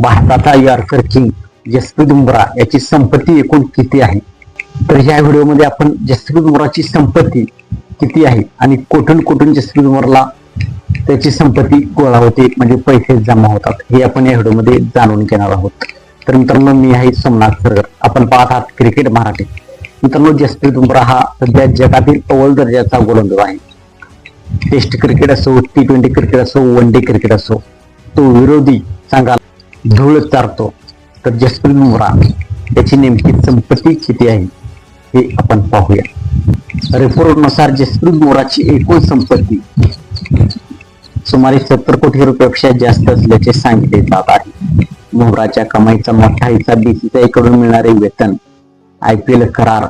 भारताचा yorker king Jasprit Bumrah याची संपत्ती एकूण किती आहे? तर ह्या व्हिडिओमध्ये आपण जसप्रीत बुमराची संपत्ती किती आहे आणि कुठून कुठून जसप्रीत बुमराला त्याची संपत्ती गोळा होते म्हणजे पैसे जमा होतात हे आपण या व्हिडिओमध्ये जाणून घेणार आहोत. तर मित्रांनो मी आहे सोमनाथ सरगर. आपण पाहत आहात क्रिकेट मराठी. मित्रांनो जसप्रीत बुमरा हा सध्या जगातील अव्वल दर्जाचा गोलंदाज आहे. टेस्ट क्रिकेट असो टी ट्वेंटी क्रिकेट असो वन डे क्रिकेट असो तो विरोधी संघाला धूळ चारतो. तर जसप्रीत बुमरा त्याची नेमकी संपत्ती किती आहे हे आपण पाहूया. रिपोर्टनुसार जसप्रीत बुमराची एकूण संपत्ती सुमारे सत्तर कोटी रुपयापेक्षा जास्त असल्याचे सांगितले जात आहे. बुमराच्या कमाईचा मोठा हिस्सा बीसीसीआयकडून मिळणारे वेतन आय पी एल करार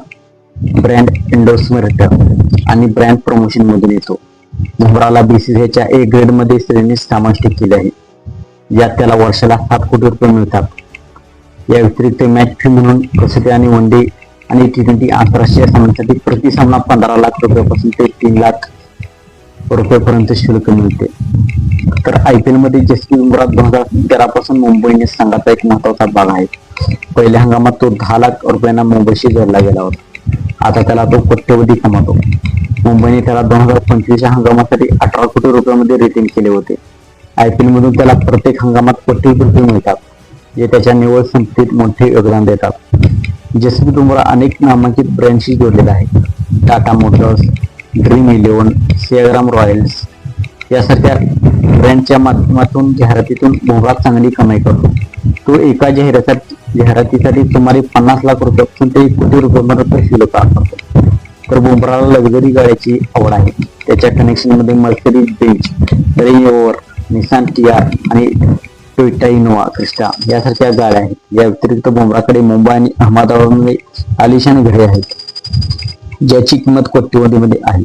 ब्रँड एंडोर्समेंट आणि ब्रँड प्रमोशन मधून येतो. बुमराला बीसीसीआयच्या ए ग्रेडमध्ये श्रेणी समाविष्ट केले आहे. यात त्याला वर्षाला सात कोटी रुपये मिळतात. या व्यतिरिक्त मॅच फी म्हणून कसोटी आणि वन डे आणि टी ट्वेंटी आंतरराष्ट्रीय सामन्यासाठी प्रति सामना पंधरा लाख रुपयापासून ते तीन लाख रुपयापर्यंत शुल्क मिळते. तर आय पी एलमध्ये जसप्रीत बुमरा दोन हजार तेरा पासून मुंबई इंडियन्स संघाचा एक महत्त्वाचा भाग आहे. पहिल्या हंगामात तो दहा लाख रुपयांना मुंबईशी जोडला गेला होता. आता त्याला तो कोट्यवधी कमावतो. मुंबईने त्याला दोन हजार पंचवीसच्या हंगामासाठी अठरा कोटी रुपयामध्ये रिटेन केले होते. आय पी एलमधून त्याला प्रत्येक हंगामात कोटी रुपये मिळतात जे त्याच्या निवड संपत्तीत मोठे योगदान देतात. जसप्रीत बुमरा अनेक नामांकित ब्रँडशी जोडलेला आहे Tata Motors Dream Eleven Seagram Royals यासारख्या ब्रँडच्या माध्यमातून जाहिरातीतून बुमरा चांगली कमाई करतो. तो एका जाहिराती जाहिरातीसाठी सुमारे पन्नास लाख रुपयापासून ते एक कोटी रुपयापर्यंत शिल्लक करतो तर बुमराला लक्झरी गाड्याची आवड आहे. त्याच्या कनेक्शनमध्ये Mercedes Benz Range Rover Nissan Kia आणि टोयोटा इनोवा क्रिस्टा. यासारख्या गाड्या आहेत. या व्यतिरिक्त बुमराकडे मुंबई आणि अहमदाबादमध्ये आलिशान घरे आहेत. ज्याची किंमत कोट्यवधीमध्ये आहे.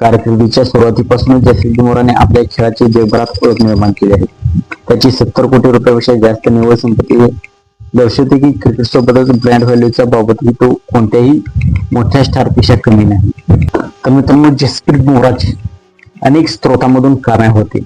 कारकिर्दीच्या सुरुवातीपासूनच जसप्रीत बुमराने आपल्या खेळाची जगभरात ओळख निर्माण केली आहे. त्याची सत्तर कोटी रुपयापेक्षा जास्त निव्वळ संपत्ती दर्शवते की क्रिकेट सोबतच ब्रँड व्हॅल्यूच्या बाबतही तो कोणत्याही मोठ्या स्टारपेक्षा कमी नाही. तर मित्रांनो जसप्रीत बुमराची अनेक स्त्रोतांमधून कारण होते.